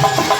you.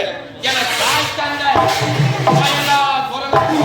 பட்டணம் தாண்டி என தாய் தந்த வயலா குரங்கு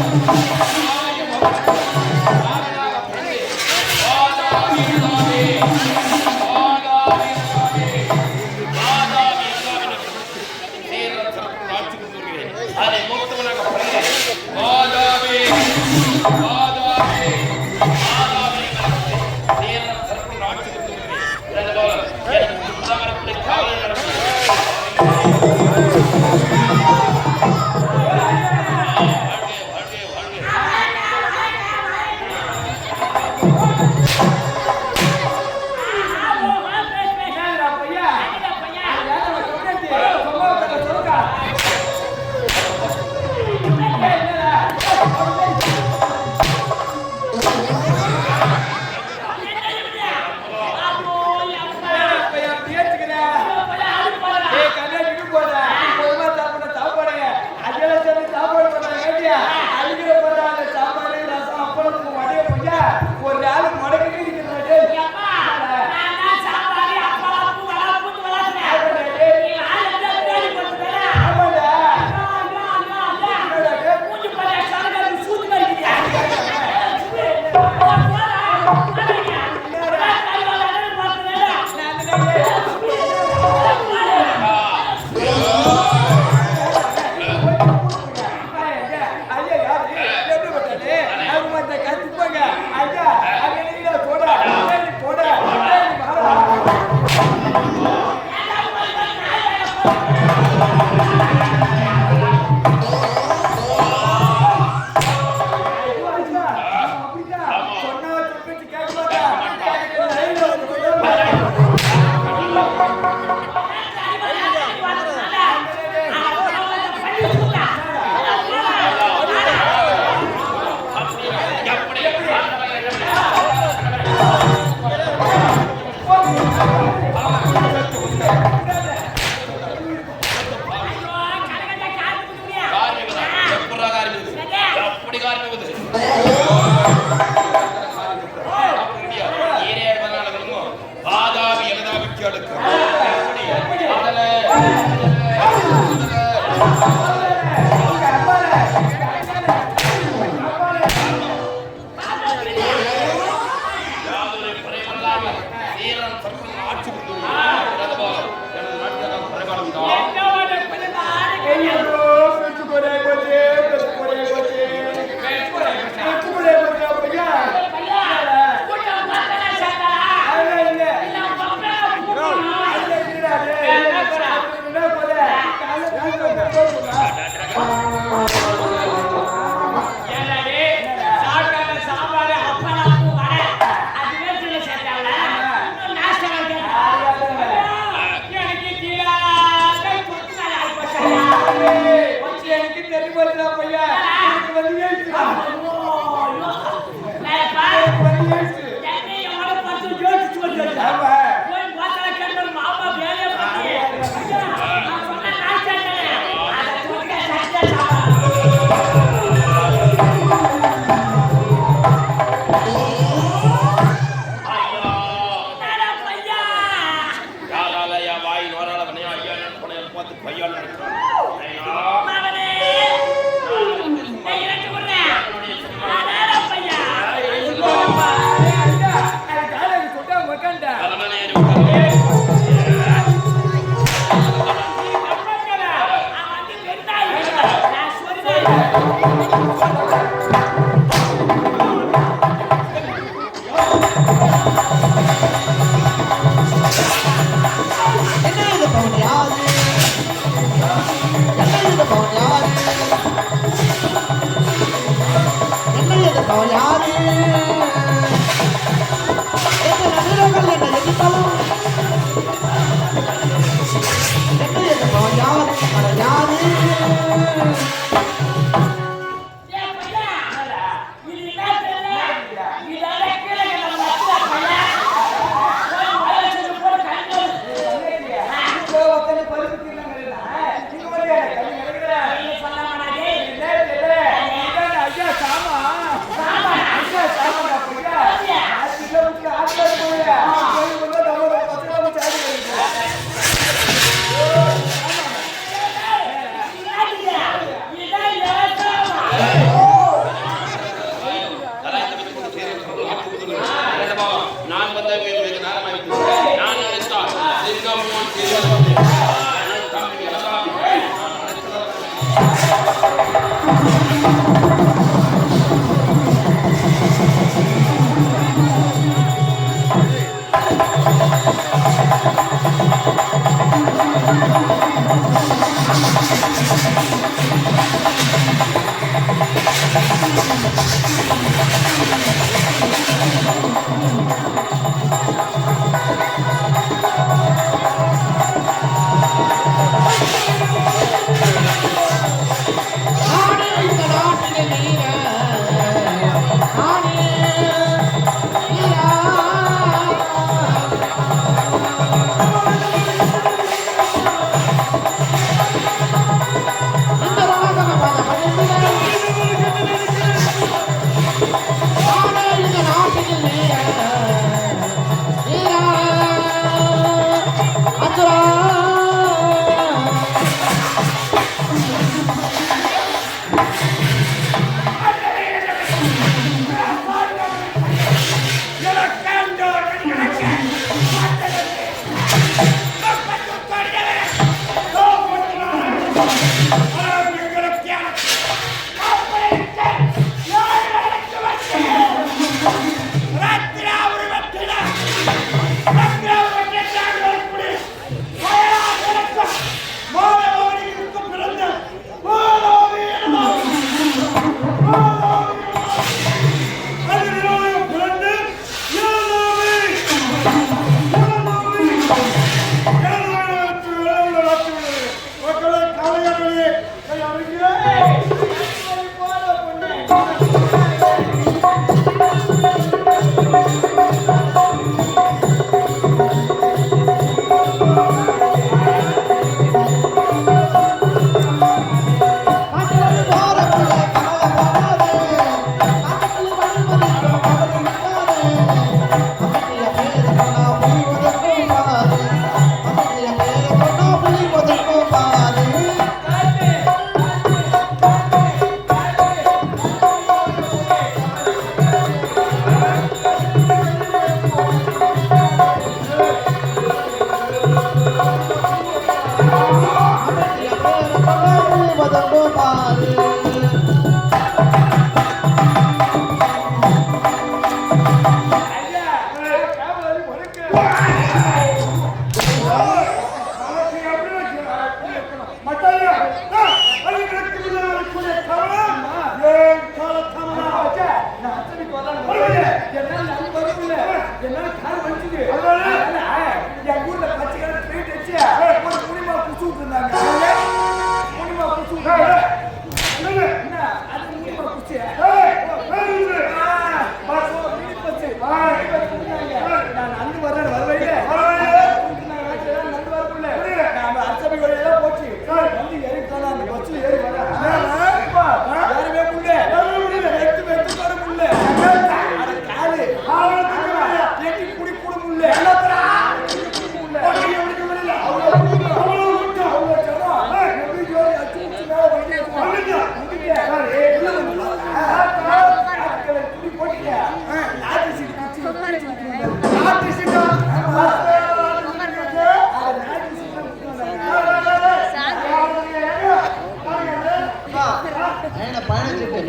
பயண பயணச்சீட்டு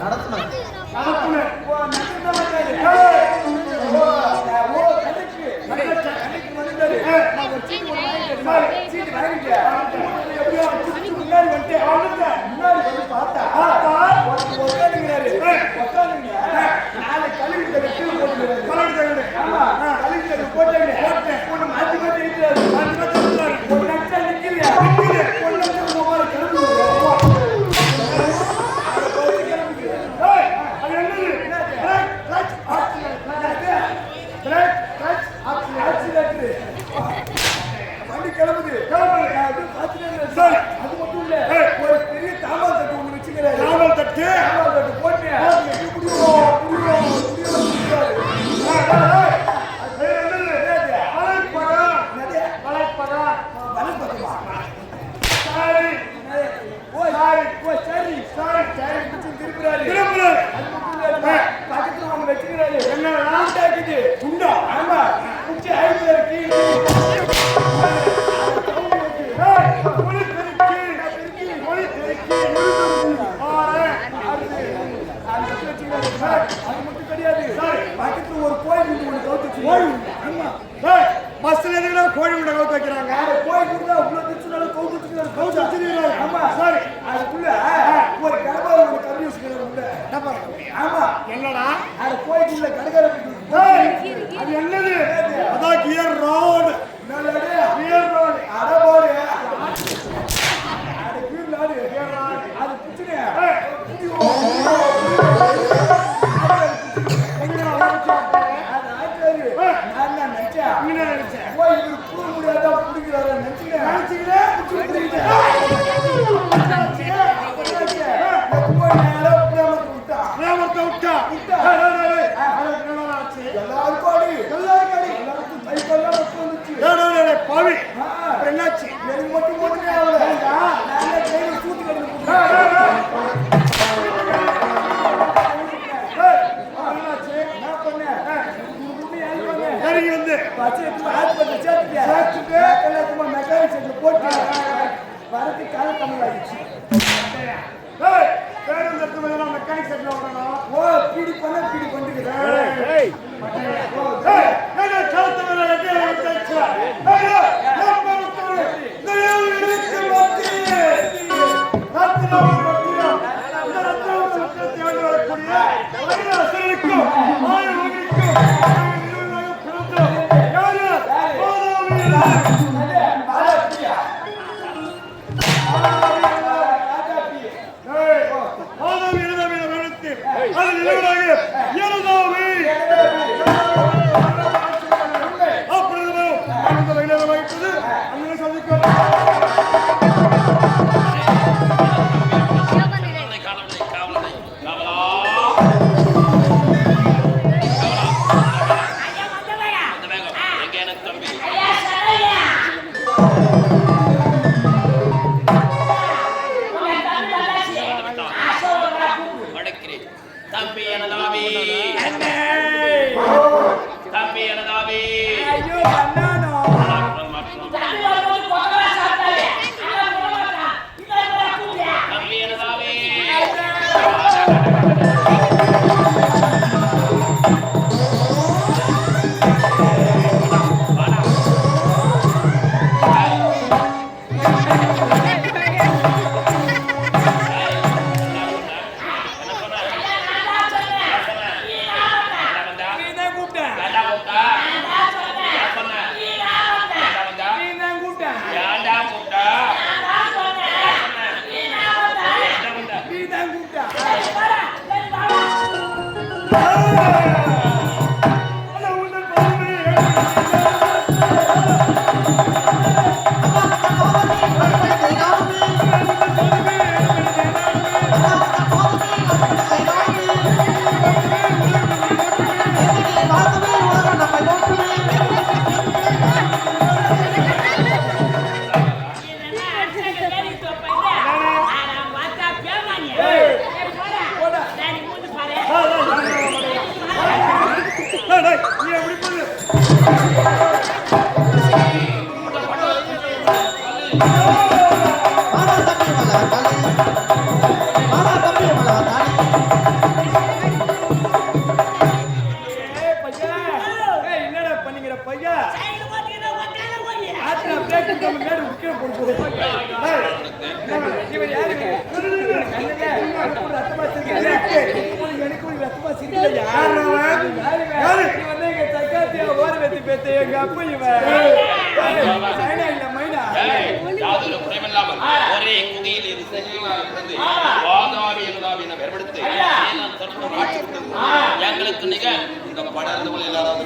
நடத்துனர் போட்டு போட்டு மாற்றி மாற்றி இருக்கிறாரு இது குண்டா ஆமா குச்சி ஐம்பது பஸ்ல கோழி முட்டை கவுத்து வைக்கிறாங்க? கொடுத்தா உள்ள திச்சுனாலும் கவுத்து வச்சுக்கிறாங்க கவுத்து வச்சுக்கிறாங்க ஆமா சாரி அதுக்குள்ள என்னாச்சு எனக்கு மட்டும் மட்டுமே ஆகல நாங்க கையில சூட்டு கட்டி வரது கால தமிழ் ஆயிடுச்சு தலைவராக எனதாவே அப்புறம் அந்த சந்திக்க জানা பையா ஆத்திர பிரேக் நம்ம மேல முக்கிய கொடுப்போம் இவர் யாரு? ரத்தமா சிரிக்கிறது எனக்கு ரத்தமா சிரிக்கிறது எங்களுக்கு நிகர் இந்த படர்ந்தவள் எல்லாரும்